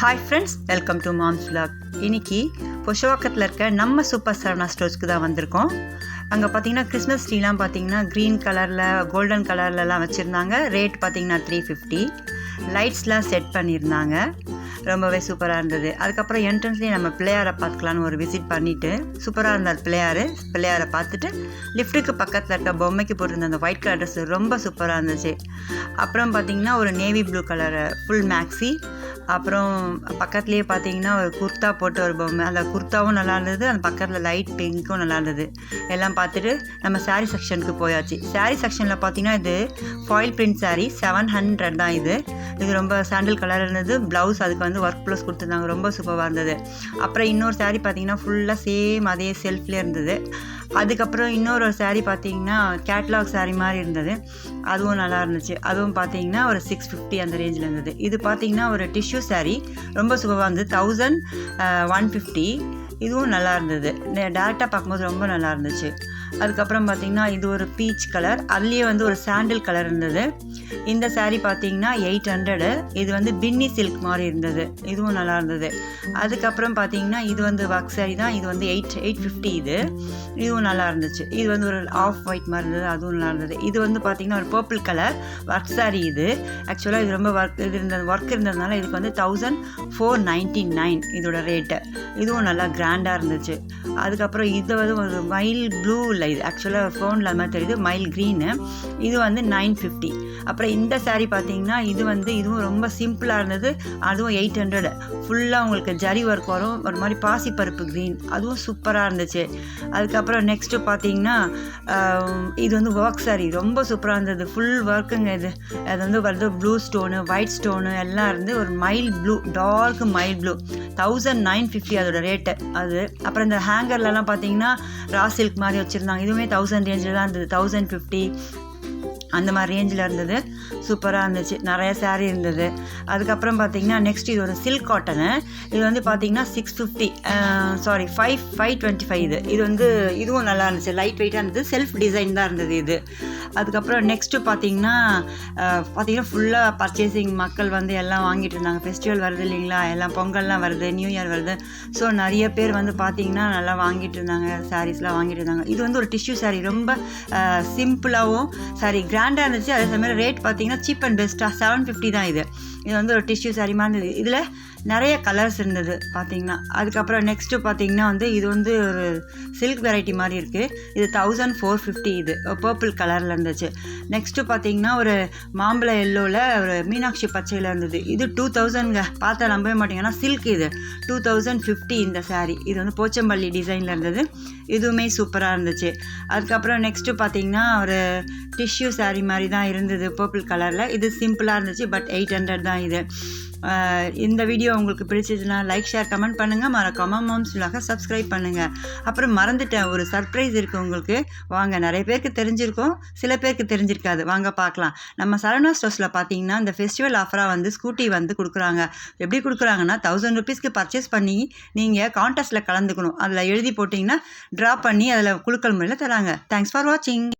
Hi friends welcome to moms vlog. இன்னைக்கு பொஷவாக்கத்தில் இருக்க நம்ம சூப்பர் சரவணா ஸ்டோர்ஸ்க்கு தான் வந்திருக்கோம். அங்கே பார்த்தீங்கன்னா கிறிஸ்மஸ் ட்ரீலாம் பார்த்தீங்கன்னா க்ரீன் கலரில் கோல்டன் கலர்லலாம் வச்சுருந்தாங்க. ரேட் பார்த்தீங்கன்னா த்ரீ ஃபிஃப்டி லைட்ஸ்லாம் செட் பண்ணியிருந்தாங்க ரொம்பவே சூப்பராக இருந்தது. அதுக்கப்புறம் என்ட்ரன்ஸ்லேயே நம்ம பிள்ளையாரை பார்த்துக்கலான்னு ஒரு விசிட் பண்ணிவிட்டு சூப்பராக இருந்தார் பிள்ளையார். பிள்ளையாரை பார்த்துட்டு லிஃப்ட்டுக்கு பக்கத்தில் இருக்க பொம்மைக்கு போட்டிருந்த அந்த ஒயிட் கலர் ட்ரெஸ் ரொம்ப சூப்பராக இருந்துச்சு. அப்புறம் பார்த்தீங்கன்னா ஒரு navy blue colour full maxi அப்புறம் பக்கத்துலேயே பார்த்தீங்கன்னா ஒரு குர்த்தா போட்டு ஒரு பொம்மை. அந்த குர்த்தாவும் நல்லா இருந்தது அந்த பக்கத்தில் லைட் பிங்க்கும் நல்லா இருந்தது. எல்லாம் பார்த்துட்டு நம்ம சாரீ செக்ஷனுக்கு போயாச்சு. சாரீ செக்ஷனில் பார்த்தீங்கன்னா இது foil print sari seven hundred தான் இது. இது ரொம்ப சாண்டில் கலர் இருந்தது. ப்ளவுஸ் அதுக்கு வந்து ஒர்க் ப்ளவுஸ் கொடுத்துருந்தாங்க. ரொம்ப சூப்பராக இருந்தது. அப்புறம் இன்னொரு சாரீ பார்த்தீங்கன்னா ஃபுல்லாக சேம் அதே செல்ஃப்லேயே இருந்தது. அதுக்கப்புறம் இன்னொரு சாரீ பார்த்தீங்கன்னா கேட்லாக் சாரீ மாதிரி இருந்தது. அதுவும் நல்லா இருந்துச்சு. அதுவும் பார்த்தீங்கன்னா ஒரு சிக்ஸ் ஃபிஃப்டி அந்த ரேஞ்சில் இருந்தது. இது பார்த்தீங்கன்னா ஒரு டிஷ்யூ சாரீ ரொம்ப சுகமாக இருந்தது. தௌசண்ட் ஒன் ஃபிஃப்டி இதுவும் நல்லா இருந்தது. டேரெக்டாக பார்க்கும்போது ரொம்ப நல்லா இருந்துச்சு. அதுக்கப்புறம் பார்த்தீங்கன்னா இது ஒரு பீச் கலர் அதுலேயே வந்து ஒரு சாண்டில் கலர் இருந்தது. இந்த சாரீ பார்த்தீங்கன்னா எயிட் ஹண்ட்ரடு இது வந்து பின்னி சில்க் மாதிரி இருந்தது. இதுவும் நல்லா இருந்தது. அதுக்கப்புறம் பார்த்தீங்கன்னா இது வந்து ஒர்க் சாரீ தான். இது வந்து எயிட் எயிட் ஃபிஃப்டி இது. இதுவும் நல்லா இருந்துச்சு. இது வந்து ஒரு ஆஃப் ஒயிட் மாதிரி இருந்தது. அதுவும் நல்லா இருந்தது. இது வந்து பார்த்தீங்கன்னா ஒரு பர்பிள் கலர் ஒர்க் saree இது. ஆக்சுவலாக இது ரொம்ப ஒர்க் இது இருந்த ஒர்க் இருந்ததுனால இதுக்கு வந்து தௌசண்ட் ஃபோர் நைன்ட்டி நைன் இதோட ரேட்டு இதுவும் நல்லா கிராண்டாக இருந்துச்சு. அதுக்கப்புறம் இது வந்து ஒரு மைல் ப்ளூ இல்லை இது ஆக்சுவலாக ஃபோனில் மாதிரி தெரியுது மைல் க்ரீனு இது வந்து நைன் ஃபிஃப்டி அப்புறம் இந்த சாரீ பார்த்தீங்கன்னா இது வந்து இதுவும் ரொம்ப சிம்பிளாக இருந்தது. அதுவும் எயிட் ஹண்ட்ரட் ஃபுல்லாக உங்களுக்கு ஜரி ஒர்க் வரும். ஒரு மாதிரி பாசிப்பருப்பு க்ரீன் அதுவும் சூப்பராக இருந்துச்சு. அதுக்கப்புறம் நெக்ஸ்ட்டு பார்த்தீங்கன்னா இது வந்து ஒர்க் சாரீ ரொம்ப சூப்பராக இருந்தது. ஃபுல் ஒர்க்குங்க இது. அது வந்து வருது ப்ளூ ஸ்டோனு ஒயிட் ஸ்டோனு எல்லாம் இருந்து ஒரு mild blue dark mild blue thousand nine fifty அதோட ரேட்டு அது அப்புறம் இந்த ஹேங்கர்லலாம் பார்த்தீங்கன்னா ரா சில்க் மாதிரி வச்சுருந்தாங்க. இதுவுமே தௌசண்ட் ரேஞ்சில் தான் இருந்தது. தௌசண்ட் ஃபிஃப்டி அந்த மாதிரி ரேஞ்சில் இருந்தது. சூப்பராக இருந்துச்சு. நிறைய சேரீ இருந்தது. அதுக்கப்புறம் பார்த்தீங்கன்னா நெக்ஸ்ட் இது ஒரு சில்க் காட்டனு இது வந்து பார்த்தீங்கன்னா six fifty sorry five five twenty five இது. இது வந்து இதுவும் நல்லா இருந்துச்சு. லைட் வெயிட்டாக இருந்தது. செல்ஃப் டிசைன் தான் இருந்தது இது. அதுக்கப்புறம் நெக்ஸ்ட்டு பார்த்தீங்கன்னா பார்த்தீங்கன்னா ஃபுல்லாக பர்ச்சேசிங் மக்கள் வந்து எல்லாம் வாங்கிட்டு இருந்தாங்க. ஃபெஸ்டிவல் வருது இல்லைங்களா? எல்லாம் பொங்கல்லாம் வருது நியூ இயர் வருது. ஸோ நிறைய பேர் வந்து பார்த்தீங்கன்னா நல்லா வாங்கிட்டு இருந்தாங்க. சாரீஸ்லாம் வாங்கிட்டு இருந்தாங்க. இது வந்து ஒரு டிஷ்யூ saree. ரொம்ப சிம்பிளாகவும் சாரி கிராண்டாக இருந்துச்சு. அதே சமயம் ரேட் பார்த்தீங்கன்னா சீப் அண்ட் பெஸ்ட்டாக செவன் ஃபிஃப்டி தான் இது. இது வந்து ஒரு டிஷ்யூ saree மாதிரி இருந்தது. இதில் நிறைய கலர்ஸ் இருந்தது பார்த்தீங்கன்னா அதுக்கப்புறம் நெக்ஸ்ட்டு பார்த்தீங்கன்னா வந்து இது வந்து ஒரு சில்க் வெரைட்டி மாதிரி இருக்குது இது தௌசண்ட் ஃபோர் ஃபிஃப்டி இது. பர்பிள் கலரில் இருந்துச்சு. நெக்ஸ்ட்டு பார்த்தீங்கன்னா ஒரு மாம்பழ எல்லோவில் ஒரு மீனாட்சி பச்சையில் இருந்தது. இது டூ தௌசண்ட்ங்க பார்த்தா நம்பவே மாட்டீங்கன்னா சில்க் இது. டூ தௌசண்ட் ஃபிஃப்டி இந்த சாரீ இது வந்து போச்சம்பள்ளி டிசைனில் இருந்தது. இதுவுமே சூப்பராக இருந்துச்சு. அதுக்கப்புறம் நெக்ஸ்ட்டு பார்த்தீங்கன்னா ஒரு டிஷ்யூ சாரீ மாதிரி தான் இருந்தது பர்பிள் கலரில் இது சிம்பிளாக இருந்துச்சு பட் எயிட் ஹண்ட்ரட் தான் இது. இந்த வீடியோ உங்களுக்கு பிடிச்சதுன்னா லைக் ஷேர் கமெண்ட் பண்ணுங்கள் மறக்காமல் மாம்ஸ் விலாக சப்ஸ்கிரைப் பண்ணுங்கள் அப்புறம் மறந்துட்டேன் ஒரு சர்ப்ரைஸ் இருக்குது உங்களுக்கு. வாங்க நிறைய பேருக்கு தெரிஞ்சிருக்கும் சில பேருக்கு தெரிஞ்சிருக்காது. வாங்க பார்க்கலாம். நம்ம சரவணா ஸ்டோர்ஸில் பார்த்தீங்கன்னா இந்த ஃபெஸ்டிவல் ஆஃபராக வந்து ஸ்கூட்டி வந்து கொடுக்குறாங்க. எப்படி கொடுக்குறாங்கன்னா தௌசண்ட் ருபீஸ்க்கு பர்ச்சேஸ் பண்ணி நீங்கள் கான்டெஸ்ட்டில் கலந்துக்கணும். அதில் எழுதி போட்டிங்கன்னா ட்ரா பண்ணி அதில் குழுக்கள் முறையில் தராங்க. தேங்க்ஸ் ஃபார் வாட்சிங்